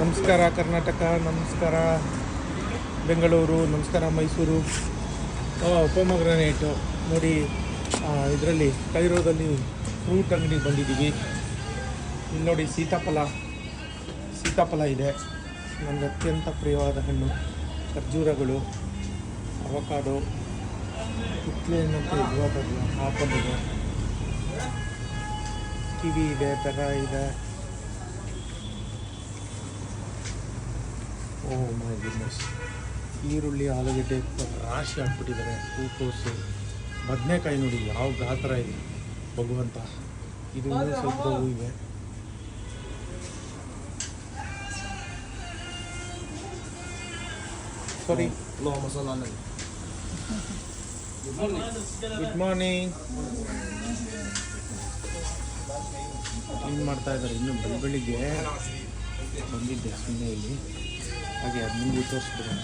ನಮಸ್ಕಾರ ಕರ್ನಾಟಕ, ನಮಸ್ಕಾರ ಬೆಂಗಳೂರು, ನಮಸ್ಕಾರ ಮೈಸೂರು. ಪೊಮಗ್ರನೇಟು ನೋಡಿ ಇದರಲ್ಲಿ ಕೈರೋದಲ್ಲಿ ಫ್ರೂಟ್ ಅಂಗಡಿಗೆ ಬಂದಿದ್ದೀವಿ. ಇಲ್ಲಿ ನೋಡಿ ಸೀತಾಫಲ. ಸೀತಾಫಲ ಇದೆ. ನನಗೆ ಅತ್ಯಂತ ಪ್ರಿಯವಾದ ಹಣ್ಣು. ಖರ್ಜೂರಗಳು, ಅವಕಾಡೋ ಕಿತ್ಲೆ ಅನ್ನಂತ ಇರುವಾಗಲ್ಲ ಆಪಲ್ ಇದೆ. ಕಿವಿ ಇದೆ ಪೆರ ಇದೆ. Oh my goodness. ಈರುಳ್ಳಿ ಆಲೂಗಡ್ಡೆ ರಾಶಿ ಹಾಕ್ಬಿಟ್ಟಿದ್ದಾರೆ. ಹೂಕೋಸು ಬದನೆಕಾಯಿ ನೋಡಿ ಯಾವ ಗಾತ್ರ ಇದೆ. ಭಗವಂತ ಇದು ಸ್ವಲ್ಪ ಹೂ ಇವೆ sorry. Low masala good morning clean ಮಾಡ್ತಾ ಇದ್ದಾರೆ? ಇನ್ನು ಬೆಳ ಬೆಳಿಗ್ಗೆ ಬಂದಿದ್ದೆ ಸುಮ್ಮನೆ ಇಲ್ಲಿ. ಹಾಗೆ ಅದು ನಿಮಗೂ ತೋರಿಸ್ಬಿಡೋಣ